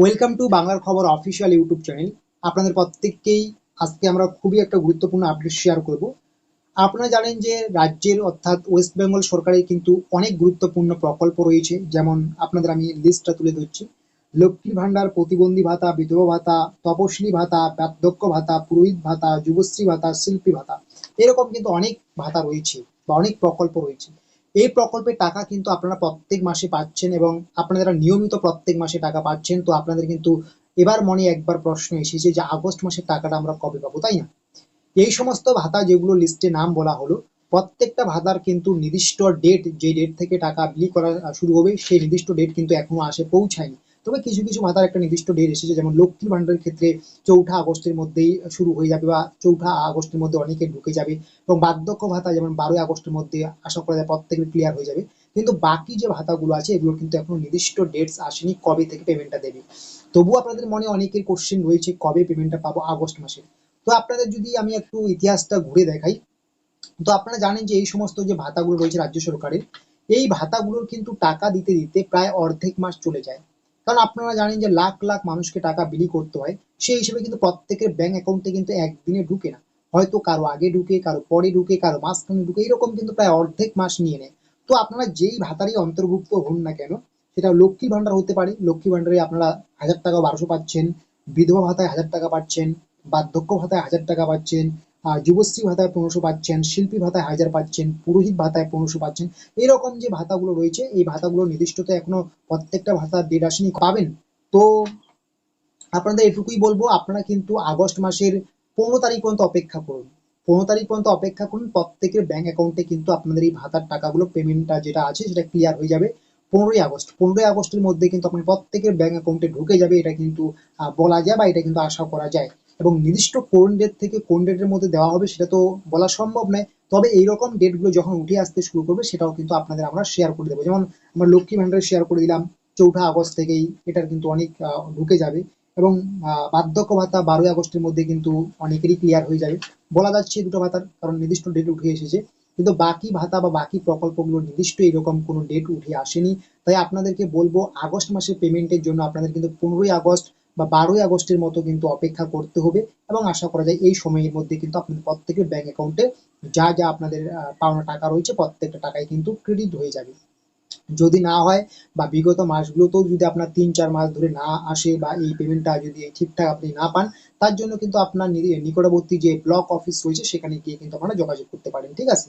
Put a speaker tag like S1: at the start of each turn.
S1: Welcome to বাংলার খবর official YouTube channel আপনাদের প্রত্যেককেই আজকে আমরা খুবই একটা গুরুত্বপূর্ণ আপডেট শেয়ার করব। আপনারা জানেন যে রাজ্যের অর্থাৎ ওয়েস্ট বেঙ্গল সরকারের কিন্তু অনেক গুরুত্বপূর্ণ প্রকল্প রয়েছে। যেমন আপনাদের আমি লিস্টটা তুলে ধরছি। লক্ষ্মীর ভান্ডার প্রতিবন্ধী ভাতা, বিধবা ভাতা তপশিলি ভাতা, বার্ধক্য ভাতা, পুরোহিত ভাতা, যুবশ্রী ভাতা, শিল্পী ভাতা, এরকম কিন্তু অনেক ভাতা রয়েছে বা অনেক প্রকল্প রয়েছে। এই প্রকল্পের টাকা কিন্তু আপনারা প্রত্যেক মাসে পাচ্ছেন এবং আপনারা নিয়মিত প্রত্যেক মাসে টাকা পাচ্ছেন, তো আপনাদের কিন্তু এবার মনে একবার প্রশ্ন এসেছে যে আগস্ট মাসের টাকাটা আমরা কবে পাবো, তাই না? এই সমস্ত ভাতা যেগুলো লিস্টে নাম বলা হলো, প্রত্যেকটা ভাতার কিন্তু নির্দিষ্ট ডেট যে ডেট থেকে টাকা বিলি করা শুরু হবে, সেই নির্দিষ্ট ডেট কিন্তু এখনও আসে, পৌঁছায়নি। তবে কিছু কিছু ভাতার একটা নির্দিষ্ট ডেট এসেছে, যেমন লক্ষ্মী ভান্ডারের ক্ষেত্রে চৌঠা আগস্টের মধ্যেই শুরু হয়ে যাবে বা চৌঠা আগস্টের মধ্যে অনেকে ঢুকে যাবে এবং বার্ধক্য ভাতা যেমন বারোই আগস্টের মধ্যে আশা করা যায় প্রত্যেকের ক্লিয়ার হয়ে যাবে। কিন্তু বাকি যে ভাতাগুলো আছে, এগুলো কিন্তু এখনও নির্দিষ্ট ডেটস আসেনি কবে থেকে পেমেন্টটা দেবে। তবু আপনাদের মনে অনেকের কোশ্চেন রয়েছে, কবে পেমেন্টটা পাবো আগস্ট মাসে তো আপনাদের যদি আমি একটু ইতিহাসটা ঘুরে দেখাই, তো আপনারা জানেন যে এই সমস্ত যে ভাতাগুলো রয়েছে রাজ্য সরকারের, এই ভাতাগুলোর কিন্তু টাকা দিতে দিতে প্রায় অর্ধেক মাস চলে যায়। কারণ আপনারা জানেন যে লাখ লাখ মানুষকে টাকা বিলি করতে হয়, সেই হিসেবে কিন্তু প্রত্যেকের ব্যাংক অ্যাকাউন্টে কিন্তু একদিনে ঢুকে না। হয়তো কারও আগে ঢুকে, কারও পরে ঢুকে, কারও মাঝখানে ঢুকে, এরকম কিন্তু প্রায় অর্ধেক মাস নিয়ে নেয়। তো আপনারা যেই ভাতারই অন্তর্ভুক্ত হন না কেন, সেটা লক্ষ্মী ভান্ডার হতে পারে। লক্ষ্মী ভান্ডারে আপনারা হাজার টাকা বারোশো পাচ্ছেন, বিধবা ভাতায় হাজার টাকা পাচ্ছেন, বার্ধক্য ভাতায় হাজার টাকা পাচ্ছেন যুবশ্রী ভাতায় পনেরোশো পাচ্ছেন, শিল্পী ভাতায় হাজার পাচ্ছেন, পুরোহিত ভাতায় পনেরোশো পাচ্ছেন, এরকম যে ভাতাগুলো রয়েছে, এই ভাতাগুলো নির্দিষ্ট তো এখনও প্রত্যেকটা ভাতা ডেট আসেনি, পাবেন। তো আপনাদের এটুকুই বলব, আপনারা কিন্তু আগস্ট মাসের পনেরো তারিখ পর্যন্ত অপেক্ষা করুন। পনেরো তারিখ পর্যন্ত অপেক্ষা করুন, প্রত্যেকের ব্যাংক অ্যাকাউন্টে কিন্তু আপনাদের এই ভাতার টাকাগুলো পেমেন্টটা যেটা আছে, সেটা ক্লিয়ার হয়ে যাবে পনেরোই আগস্ট। পনেরোই আগস্টের মধ্যে কিন্তু আপনার প্রত্যেকের ব্যাংক অ্যাকাউন্টে ঢুকে যাবে, এটা কিন্তু বলা যায় বা এটা কিন্তু আশা করা যায়। এবং নির্দিষ্ট কোন ডেট থেকে কোন ডেটের মধ্যে দেওয়া হবে সেটা তো বলা সম্ভব নয়। তবে এইরকম ডেটগুলো যখন উঠে আসতে শুরু করবে, সেটাও কিন্তু আপনাদের আমরা শেয়ার করে দেবো। যেমন আমরা লক্ষ্মী ভান্ডারে শেয়ার করে দিলাম, চৌঠা আগস্ট থেকেই এটার কিন্তু অনেক ঢুকে যাবে এবং বার্ধক্য ভাতা বারোই আগস্টের মধ্যে কিন্তু অনেকেরই ক্লিয়ার হয়ে যাবে। বলা যাচ্ছে দুটো ভাতার, কারণ নির্দিষ্ট ডেট উঠে এসেছে। কিন্তু বাকি ভাতা বা বাকি প্রকল্পগুলো নির্দিষ্ট এরকম কোনো ডেট উঠে আসেনি। তাই আপনাদেরকে বলব, আগস্ট মাসের পেমেন্টের জন্য আপনাদের কিন্তু পনেরোই আগস্ট বা বারোই আগস্টের মতো কিন্তু অপেক্ষা করতে হবে এবং আশা করা যায় এই সময়ের মধ্যে কিন্তু আপনাদের প্রত্যেকের ব্যাংক অ্যাকাউন্টে যা যা আপনাদের পাওনা টাকা রয়েছে প্রত্যেকটা টাকাই কিন্তু ক্রেডিট হয়ে যাবে। যদি না হয় বা বিগত মাসগুলোতেও যদি আপনার তিন চার মাস ধরে না আসে বা এই পেমেন্টটা যদি ঠিকঠাক আপনি না পান, তার জন্য কিন্তু আপনার নিকটবর্তী যে ব্লক অফিস রয়েছে সেখানে গিয়ে কিন্তু আপনারা যোগাযোগ করতে পারেন, ঠিক আছে?